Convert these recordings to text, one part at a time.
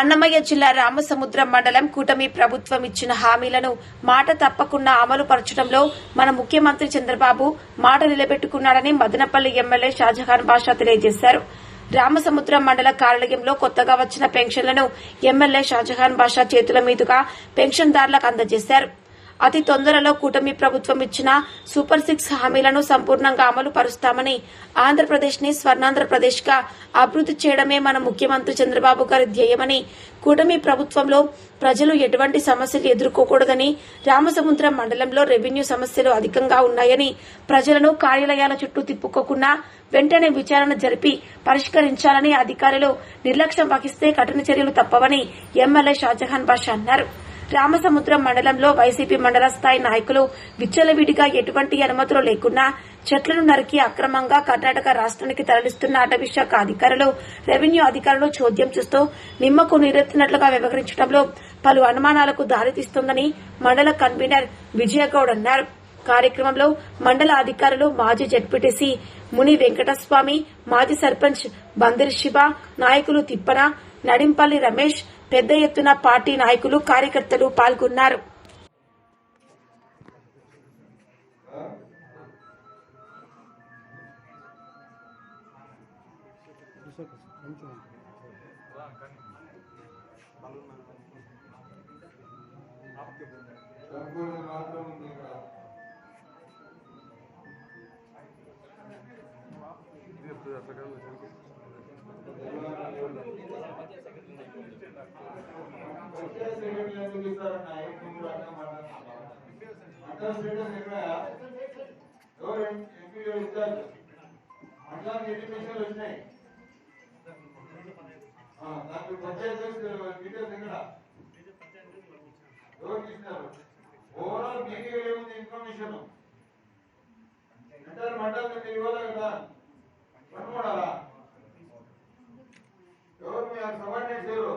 అన్నమయ్య జిల్లా రామసముద్రం మండలం కూటమి ప్రభుత్వం ఇచ్చిన హామీలను మాట తప్పకుండా అమలు పరచడంలో మన ముఖ్యమంత్రి చంద్రబాబు మాట నిలబెట్టుకున్నాడని మదనపల్లి ఎమ్మెల్యే షాజహాన్ బాషా తెలియజేశారు. రామసముద్రం మండల కార్యాలయంలో కొత్తగా వచ్చిన పెన్షన్లను ఎమ్మెల్యే షాజహాన్ బాషా చేతుల మీదుగా పెన్షన్దారులకు అందజేశారు. అతి తొందరలో కూటమి ప్రభుత్వం ఇచ్చిన సూపర్ సిక్స్ హామీలను సంపూర్ణంగా అమలు పరుస్తామని ఆంధ్రప్రదేశ్ని స్వర్ణాంధ్రప్రదేశ్గా అభివృద్ది చేయడమే మన ముఖ్యమంత్రి చంద్రబాబు గారి ధ్యేయమని కూటమి ప్రభుత్వంలో ప్రజలు ఎటువంటి సమస్యలు ఎదుర్కోకూడదని రామసముద్రం మండలంలో రెవెన్యూ సమస్యలు అధికంగా ఉన్నాయని ప్రజలను కార్యాలయాల చుట్టూ తిప్పుకోకుండా వెంటనే విచారణ జరిపి పరిష్కరించాలని అధికారులు నిర్లక్ష్యం వహిస్తే కఠిన చర్యలు తప్పవని ఎమ్మెల్యే షాజహాన్ బాషా అన్నారు. రామసముద్రం మండలంలో వైసీపీ మండల స్థాయి నాయకులు విచ్చలవిడిగా ఎటువంటి అనుమతులు లేకుండా చెట్లను నరికి అక్రమంగా కర్ణాటక రాష్ట్రానికి తరలిస్తున్న అటవీశాఖ అధికారులు రెవెన్యూ అధికారులు చోద్యం చూస్తూ నిమ్మకు నీరెత్తినట్లుగా వ్యవహరించడంలో పలు అనుమానాలకు దారితీస్తోందని మండల కన్వీనర్ విజయగౌడ్ అన్నారు. కార్యక్రమంలో మండల అధికారులు మాజీ జడ్పీటీసీ ముని వెంకటస్వామి మాజీ సర్పంచ్ బందిర్ శివ నాయకులు తిప్పన నడింపల్లి రమేష్ పెద్ద ఎత్తున పార్టీ నాయకులు కార్యకర్తలు పాల్గొన్నారు. మండల స్టేడియం ఎక్కడయా? ఎవరు ఎంపీలు ఇచ్చారు? మండలానికి ఎన్ని మిషన్లు వచ్చినాయి? ఆ, పంచాయతీ డీటెయిల్స్ ఎక్కడ ఎవరికి ఇస్తున్నారు ఓవరాల్ మీకు ఏముంది ఇన్ఫర్మేషన్ ఎంటర్ మండలం మీరు ఇవ్వాలి కదా పట్టుకోడాలా ఎవరు మీ సబార్డినేట్స్ ఎవరు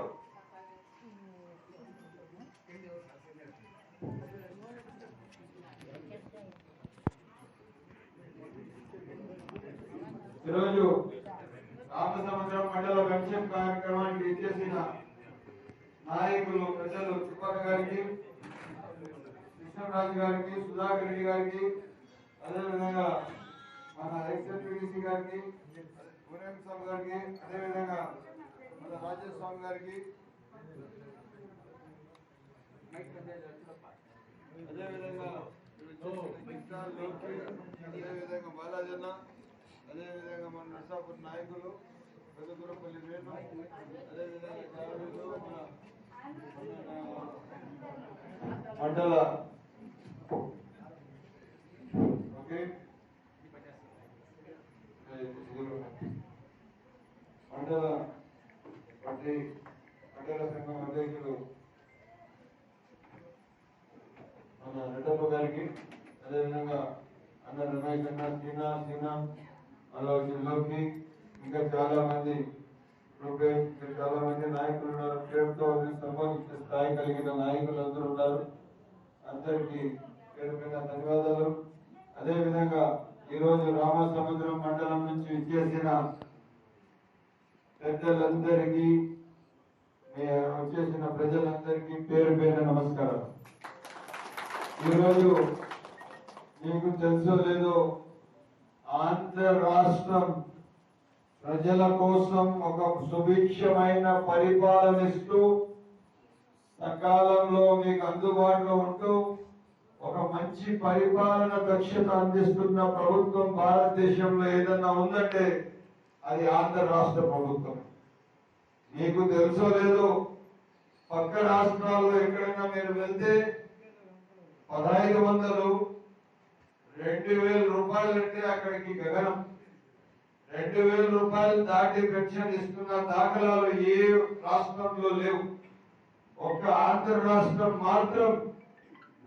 ఈరోజు రామసముద్రం మండల పెన్షన్ కార్యక్రమానికి ఇచ్చేసిన నాయకులు ప్రజలు తిప్పక గారికి కృష్ణరాజు గారికి సుధాకర్ రెడ్డి గారికి అదేవిధంగా మన ఎక్స్ఎంపీడీసీ గారికి గురేం స్వామి గారికి అదేవిధంగా మన రాజేష్ స్వామి గారికి అదేవిధంగా అదేవిధంగా బాలాజన్న అదేవిధంగా మన నర్సాపూర్ నాయకులు పెద్దగురపల్లి వేణు అదేవిధంగా జావీదు, మన మండల ఓకే మండల పార్టీ మండల సంఘం అధ్యక్షుడు మన రెడ్డప్ప గారికి అదేవిధంగా అన్న రమేష్ అన్న సీనా సీనా అలా ఇంకా చాలా మంది చాలా మంది నాయకులు ఉన్నారు. పేరుతో సంబంధించిన స్థాయి కలిగిన నాయకులు అందరూ ఉన్నారు. అందరికీ పేరు మీద ధన్యవాదాలు. అదేవిధంగా ఈరోజు రామసముద్రం మండలం నుంచి విచ్చేసిన పెద్దలందరికీ వచ్చేసిన ప్రజలందరికీ పేరు పేరు నమస్కారం. ఈరోజు మీకు తెలుసో లేదో ఆంధ్ర రాష్ట్రం ప్రజల కోసం ఒక సుభిక్షమైన పరిపాలన ఇస్తూ సకాలంలో మీకు అందుబాటులో ఉంటూ ఒక మంచి పరిపాలన దక్షత అందిస్తున్న ప్రభుత్వం భారతదేశంలో ఏదన్నా ఉందంటే అది ఆంధ్ర రాష్ట్ర ప్రభుత్వం. మీకు తెలుసో లేదో పక్క రాష్ట్రాల్లో ఎక్కడైనా మీరు వెళ్తే పదహైదు వందలు రెండు వేల రూపాయలు అంటే అక్కడికి గగనం. రెండు వేల రూపాయలు దాటి పెన్షన్ ఇస్తున్న దాఖలాలు ఏ రాష్ట్రంలో లేవు. ఒక్క ఆంధ్ర రాష్ట్రం మాత్రం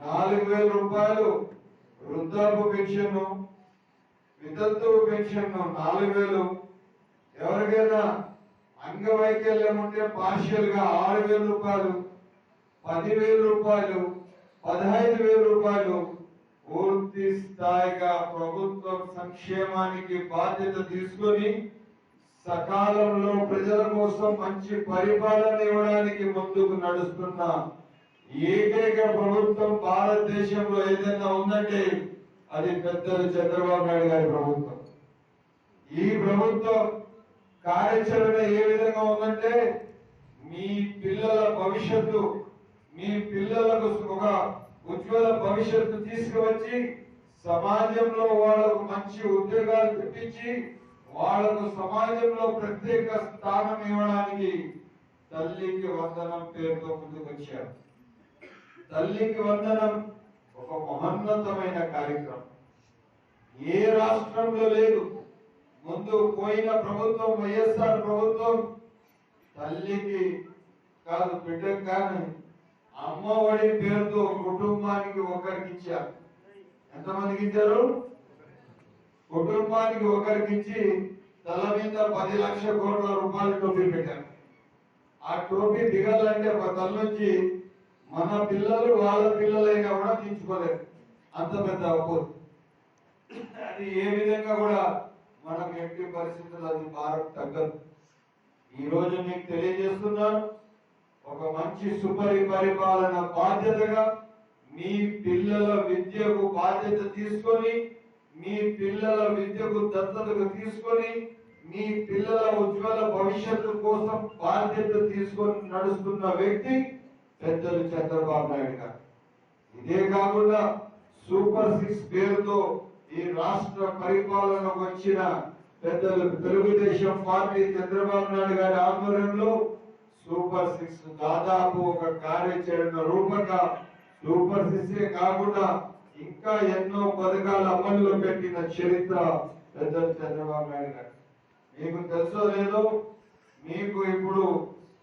నాలుగు వేల రూపాయలు వృద్ధాప్య పెన్షన్ వితంతువు పెన్షన్ నాలుగు వేలు. ఎవరికైనా అంగవైకల్యం ఉంటే పార్షియల్గా ఆరు వేల రూపాయలు పదివేల రూపాయలు పదహైదు వేల రూపాయలు పూర్తి స్థాయిగా ప్రభుత్వం సంక్షేమానికి బాధ్యత తీసుకొని సకాలంలో ప్రజల కోసం మంచి పరిపాలన ఇవ్వడానికి ముందుకు నడుస్తున్న ఏకైక ప్రభుత్వం భారతదేశంలో ఏదైనా ఉందంటే అది పెద్దలు చంద్రబాబు నాయుడు గారి ప్రభుత్వం. ఈ ప్రభుత్వం కార్యాచరణ ఏ విధంగా ఉందంటే మీ పిల్లల భవిష్యత్తు మీ పిల్లలకు ఒక ఉజ్వల భవిష్యత్తు తీసుకువచ్చి సమాజంలో వాళ్ళకు మంచి ఉద్యోగాలు పెట్టించి వాళ్ళకు సమాజంలో ప్రత్యేక స్థానం ఇవ్వడానికి తల్లికి వందనం పేరుతో ముందుకొచ్చారు. తల్లికి వందనం ఒక మహోన్నతమైన కార్యక్రమం. ఏ రాష్ట్రంలో లేదు. ముందు పోయిన ప్రభుత్వం వైఎస్ఆర్ ప్రభుత్వం తల్లికి కాదు బిడ్డకు కానీ అమ్మఒడి పేరుతో కుటుంబానికి ఒకరికి ఇచ్చారు. ఎంతమందికి ఇచ్చారు? కుటుంబానికి ఒకరికి ఇచ్చి తల మీద పది లక్షల కోట్ల రూపాయల టోపీ పెట్టారు. ఆ టోపీ దిగాలంటే ఒక తల నుంచి మన పిల్లలు వాళ్ళ పిల్లలైనా కూడా తీర్చుకోలేరు. అంత పెద్ద అవ్వదు అది ఏ విధంగా కూడా మనకు ఎట్టి పరిస్థితులు అది భారత్ తగ్గదు. ఈ రోజు మీకు తెలియజేస్తున్నాను. ఒక మంచి సుపరి పరిపాలన బాధ్యతగా మీ పిల్లల విద్యకు బాధ్యత తీసుకొని మీ పిల్లల విద్యకు దత్తతకు తీసుకొని మీ పిల్లల ఉజ్వల భవిష్యత్తు కోసం బాధ్యత తీసుకొని నడుస్తున్న వ్యక్తి పెద్దలు చంద్రబాబు నాయుడు గారు. ఇదే కాకుండా సూపర్ సిక్స్ పేరుతో ఈ రాష్ట్ర పరిపాలనకు వచ్చిన పెద్దలు తెలుగుదేశం పార్టీ చంద్రబాబు నాయుడు గారి ఆధ్వర్యంలో సూపర్ సిక్స్ దాదాపు ఒక కార్యాచరణ రూపంగా సూపర్ సిక్స్ కాకుండా ఇంకా ఎన్నో పథకాలు అమల్లో పెట్టిన చరిత్ర పెద్దలు చంద్రబాబు నాయుడు గారు. మీకు తెలుసో లేదో మీకు ఇప్పుడు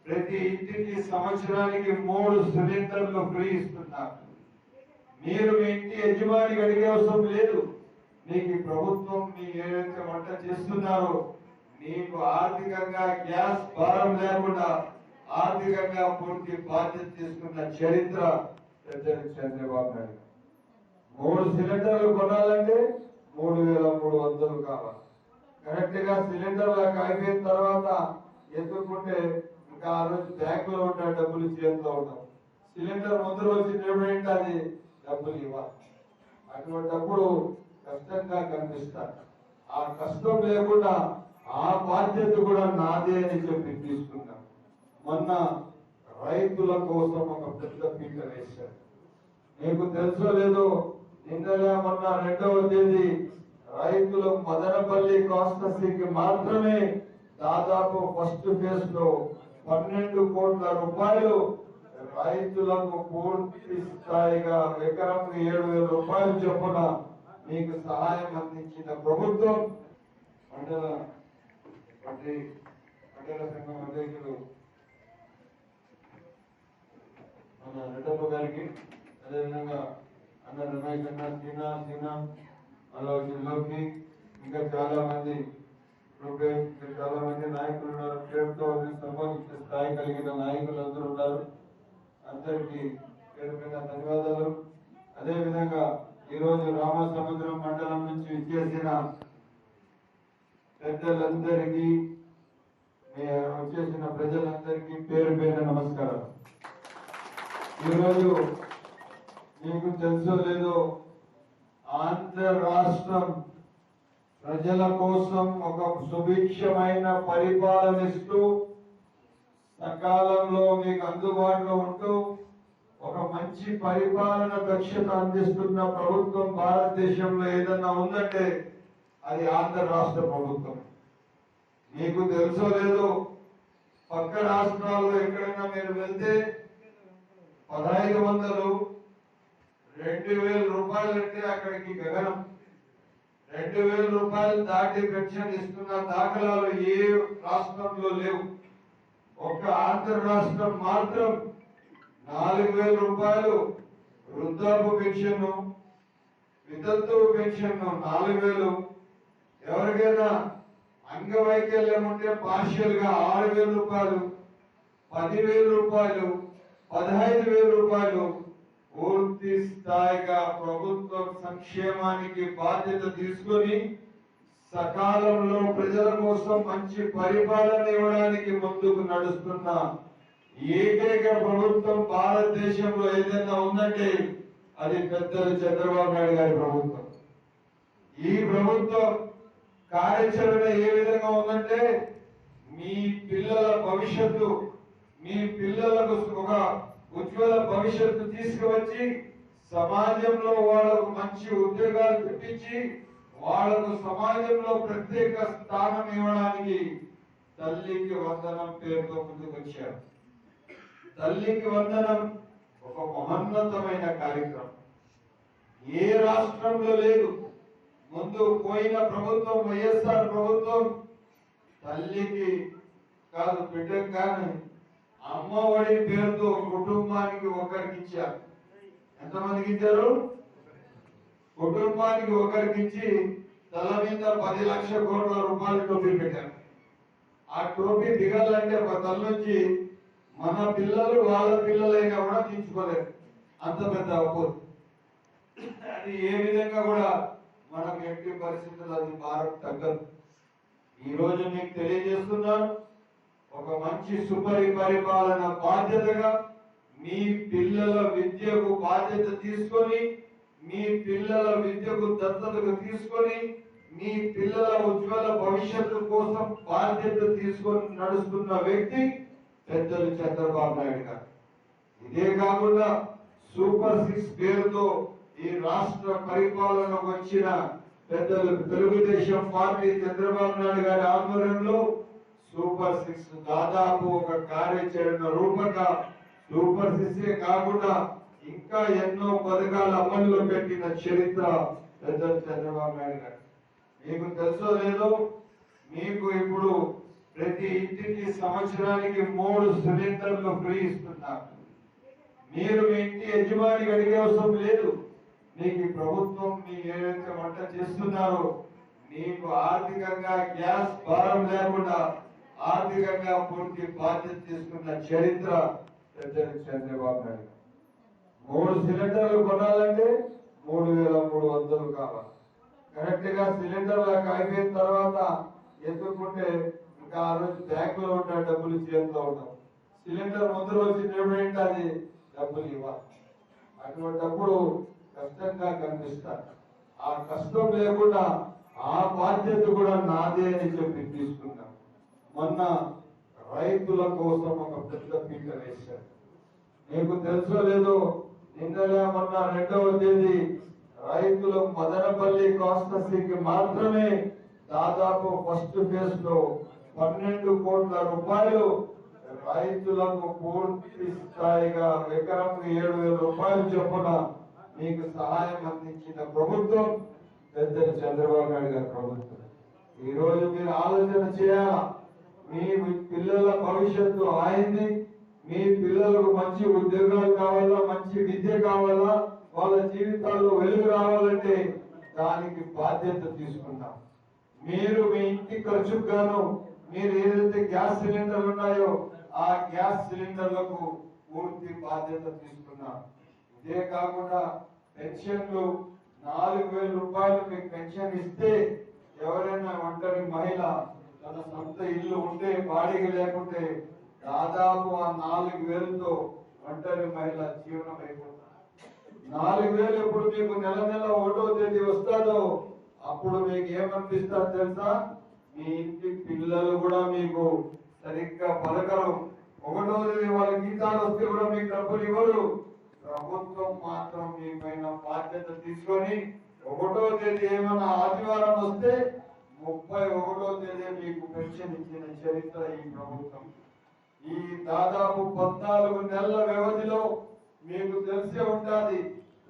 ప్రతి ఇంటికి సంవత్సరానికి మూడు సిలిండర్లు ఫ్రీ ఇస్తున్నారు. మీరు మీ ఇంటి యజమానికి అడిగే అవసరం లేదు. మీకు ప్రభుత్వం మీ ఏదైతే వంట చేస్తున్నారో మీకు ఆర్థికంగా గ్యాస్ భారం లేకుండా ఆర్థికంగా పూర్తి బాధ్యత తీసుకున్న చరిత్ర చంద్రబాబు నాయుడు. మూడు సిలిండర్లు కొనాలంటే మూడు వేల మూడు వందలు కావాలి. కరెక్ట్గా సిలిండర్లు అయిపోయిన తర్వాత ఎత్తుకుంటే ఇంకా ఆ రోజు బ్యాంక్లో ఉన్న డబ్బులు చేతిలో ఉంటాం సిలిండర్ ముందు రోజు ఏంటి అది డబ్బులు ఇవ్వాలి. అటువంటిప్పుడు కష్టంగా కనిపిస్తారు. ఆ కష్టం లేకుండా ఆ బాధ్యత కూడా నాదే అని చెప్పి తీసుకున్నాం మొన్న రైతుల కోసం ఒక పెద్ద పీట వేశారు. మీకు తెలుసో లేదో నిన్ననే మొన్న రెండవ తేదీ రైతులు మదనపల్లి కాన్స్టెన్సీకి మాత్రమే దాదాపు ఫస్ట్ ఫేజ్లో పన్నెండు కోట్ల రూపాయలు రైతులకు పూర్తి స్థాయిగా ఎకరం ఏడు వేల రూపాయలు చొప్పున మీకు సహాయం అందించిన ప్రభుత్వం. మండల మంత్రి మండల సంఘం అధ్యక్షులు మన రెడ్డప్ప గారికి అదేవిధంగా అన్న రమేష్ అన్న సీనా సీనా అలా వచ్చి లోకి ఇంకా చాలా మంది చాలా మంది నాయకులు ఉన్నారు. పేరుతో సంపాదించే స్థాయి కలిగిన నాయకులు అందరూ ఉన్నారు. అందరికీ పేరు మీద ధన్యవాదాలు. అదేవిధంగా ఈరోజు ఈ రోజు రామసముద్రం మండలం నుంచి విచ్చేసిన పెద్దలందరికీ వచ్చేసిన ప్రజలందరికీ పేరు పేరు నమస్కారం ఈరోజు మీకు తెలుసో లేదో ఆంధ్ర రాష్ట్రం ప్రజల కోసం ఒక సుభిక్షమైన పరిపాలన ఇస్తూ సకాలంలో మీకు అందుబాటులో ఉంటూ ఒక మంచి పరిపాలన దక్షత అందిస్తున్న ప్రభుత్వం భారతదేశంలో ఏదన్నా ఉందంటే అది ఆంధ్ర రాష్ట్ర ప్రభుత్వం. మీకు తెలుసో లేదో పక్క రాష్ట్రాల్లో ఎక్కడైనా మీరు వెళ్తే పదహైదు వందలు రెండు వేల రూపాయలు అంటే అక్కడికి గగనం. రెండు వేల రూపాయలు దాటి పెన్షన్ ఇస్తున్న దాఖలాలు ఏ రాష్ట్రంలో లేవు. ఒక్క ఆంధ్ర రాష్ట్రం మాత్రం నాలుగు వేల రూపాయలు వృద్ధాప్య పెన్షన్ వితంతు పెన్షన్ నాలుగు వేలు. ఎవరికైనా అంగవైకల్యం ఉంటే పార్షియల్గా ఆరు వేల రూపాయలు పదివేల రూపాయలు పదహైదు వేల రూపాయలు పూర్తి స్థాయిగా ప్రభుత్వం సంక్షేమానికి బాధ్యత తీసుకొని సకాలంలో ప్రజల కోసం మంచి పరిపాలన ఇవ్వడానికి ముందుకు నడుస్తున్న ఏకైక ప్రభుత్వం భారతదేశంలో ఏదైనా ఉందంటే అది పెద్దలు చంద్రబాబు నాయుడు గారి ప్రభుత్వం. ఈ ప్రభుత్వం కార్యాచరణ ఏ విధంగా ఉందంటే మీ పిల్లల భవిష్యత్తు మీ పిల్లలకు ఒక ఉజ్వల భవిష్యత్తు తీసుకువచ్చి సమాజంలో వాళ్ళకు మంచి ఉద్యోగాలు తెప్పించి వాళ్ళకు సమాజంలో ప్రత్యేక స్థానం ఇవ్వడానికి తల్లికి వందనం పేరుతో ముందుకొచ్చారు. తల్లికి వందనం ఒక మహోన్నతమైన కార్యక్రమం. ఏ రాష్ట్రంలో లేదు. ముందు పోయిన ప్రభుత్వం వైఎస్ఆర్ ప్రభుత్వం తల్లికి కాదు బిడ్డకు కానీ అమ్మఒడి పేరుతో కుటుంబానికి ఒకరికి ఇచ్చారు. ఎంతమందికి ఇచ్చారు? కుటుంబానికి ఒకరికి ఇచ్చి తల మీద పది లక్షల కోట్ల రూపాయల టోపీ పెట్టారు. ఆ టోపీ దిగాలంటే ఒక తల నుంచి మన పిల్లలు వాళ్ళ పిల్లలైనా కూడా తీసుకోలేరు. అంత పెద్ద అవ్వదు అది ఏ విధంగా కూడా మనకు ఎట్టి పరిస్థితుల్లో అది భారత్ తగ్గదు. ఈ రోజు మీకు తెలియజేస్తున్నాను. ఒక మంచి సుపరి పరిపాలన బాధ్యతగా మీ పిల్లల విద్యకు బాధ్యత తీసుకొని మీ పిల్లల విద్యకు దత్తతకు తీసుకొని మీ పిల్లల ఉజ్వల భవిష్యత్తు కోసం బాధ్యత తీసుకొని నడుస్తున్న వ్యక్తి పెద్దలు చంద్రబాబు నాయుడు గారు. ఇదే కాకుండా సూపర్ సిక్స్ పేరుతో ఈ రాష్ట్ర పరిపాలనకు వచ్చిన పెద్దలు తెలుగుదేశం పార్టీ చంద్రబాబు నాయుడు గారి ఆధ్వర్యంలో సూపర్ సిక్స్ దాదాపు ఒక కార్యాచరణ రూపక సూపర్ సిక్స్ కాకుండా ఇంకా ఎన్నో పథకాలు అమల్లో పెట్టిన చరిత్ర పెద్దలు చంద్రబాబు నాయుడు గారు. మీకు తెలుసో లేదో మీకు ఇప్పుడు ప్రతి ఇంటికి సంవత్సరానికి మూడు సిలిండర్లు ఫ్రీ ఇస్తున్నారు. మీరు మీ ఇంటి యజమానికి అడిగే అవసరం లేదు. మీకు ప్రభుత్వం మీ ఏదైతే వంట చేస్తున్నారో మీకు ఆర్థికంగా గ్యాస్ భారం లేకుండా ఆర్థికంగా పూర్తి బాధ్యత తీసుకున్న చరిత్ర చంద్రబాబు నాయుడు. మూడు సిలిండర్లు కొనాలంటే మూడు వేల మూడు వందలు కావాలి. కరెక్ట్గా సిలిండర్ అయిపోయిన తర్వాత ఎత్తుకుంటే ఇంకా ఆ రోజు బ్యాంక్లో ఉన్న డబ్బులు చేతిలో ఉంటాం సిలిండర్ ముందు రోజు ఏమిటంటే అది డబ్బులు ఇవ్వాలి. అటువంటప్పుడు కష్టంగా కనిపిస్తారు. ఆ కష్టం లేకుండా ఆ బాధ్యత కూడా నాదే అని చెప్పి తీసుకున్నాం మొన్న రైతుల కోసం ఒక పెద్ద పీట వేశారు. మీకు తెలుసో లేదో నిన్ననే మొన్న రెండవ తేదీ రైతులు మదనపల్లి కాన్స్టెన్సీకి మాత్రమే దాదాపు ఫస్ట్ ఫేజ్లో పన్నెండు కోట్ల రూపాయలు రైతులకు పూర్తి స్థాయిగా ఎకరం ఏడు వేల రూపాయలు చొప్పున మీకు సహాయం అందించిన ప్రభుత్వం పెద్ద చంద్రబాబు నాయుడు గారి ప్రభుత్వం. ఈ రోజు మీరు ఆలోచన చేయాలా? మీ పిల్లల భవిష్యత్తు ఆయింది మీ పిల్లలకు మంచి ఉద్యోగాలు కావాలా మంచి విద్య కావాలా వాళ్ళ జీవితాల్లో వెలుగు రావాలంటే దానికి బాధ్యత తీసుకుంటాం. మీరు మీ ఇంటి ఖర్చుకు గాను మీరు ఏదైతే గ్యాస్ సిలిండర్లు ఉన్నాయో ఆ గ్యాస్ సిలిండర్లకు పూర్తి బాధ్యత తీసుకున్నాం. ఇదే కాకుండా పెన్షన్లు నాలుగు వేల రూపాయలు మీకు పెన్షన్ ఇస్తే ఎవరైనా ఒంటరి మహిళ తన సొంత ఇల్లు ఉంటే బాడీకి లేకుంటే దాదాపు ఆ నాలుగు వేలతో ఒంటరి మహిళ జీవనం అయిపోతుంది. నాలుగు వేలు ఎప్పుడు మీకు నెల నెల ఒకటో తేదీ వస్తాదో అప్పుడు మీకు ఏమనిపిస్తారు తెలుసా? మీ ఇంటి పిల్లలు కూడా మీకు సరిగ్గా పలకరు. ఒకటో తేదీ వాళ్ళ గీతాలు వస్తే కూడా మీకు డబ్బులు ఇవ్వరు. ప్రభుత్వం మాత్రం మీ పైన బాధ్యత తీసుకొని ఒకటో తేదీ ఏమైనా ఆదివారం వస్తే ముప్పై ఒకటో తేదీ మీకు పెన్షన్ ఇచ్చిన చరిత్ర ఈ ప్రభుత్వం. ఈ దాదాపు పద్నాలుగు నెలల వ్యవధిలో మీకు తెలిసే ఉంటుంది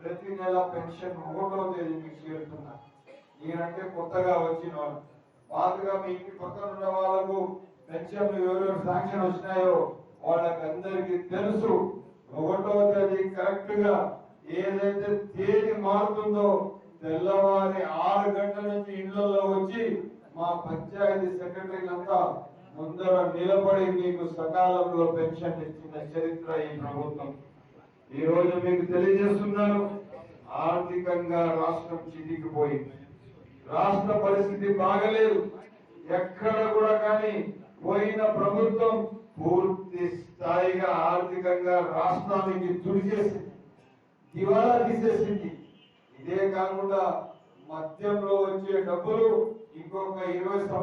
ప్రతి నెల పెన్షన్ ఒకటో తేదీ మీకు చేరుతున్నా. నేనంటే కొత్తగా వచ్చిన వాళ్ళు. పాతగా మీ ఇంటి పక్కన ఉన్న వాళ్ళకు పెన్షన్లు ఎవరెవరు శాంక్షన్ వచ్చినాయో వాళ్ళకందరికీ తెలుసు. ఒకటో తేదీ కరెక్ట్గా ఏదైతే తేదీ మారుతుందో తెల్లవారి ఆరు గంటల నుంచి ఇళ్ళలో వచ్చి మా పంచాయతీ సెక్రటరీలంతా ముందర నిలబడి మీకు సకాలంలో పెన్షన్ ఇచ్చిన చరిత్ర ఈ ప్రభుత్వం. ఈ రోజు మీకు తెలియజేస్తున్నాను ఆర్థికంగా రాష్ట్రం చితికిపోయింది రాష్ట్ర పరిస్థితి బాగలేదు. ఎక్కడ కూడా కానీ పోయిన ప్రభుత్వం పూర్తి స్థాయిగా ఆర్థికంగా రాష్ట్రానికి తుడిచేసింది. దివాలా తీసేసింది. ఇదే కాకుండా మద్యంలో వచ్చే డబ్బులు ఇంకొక ఇరవై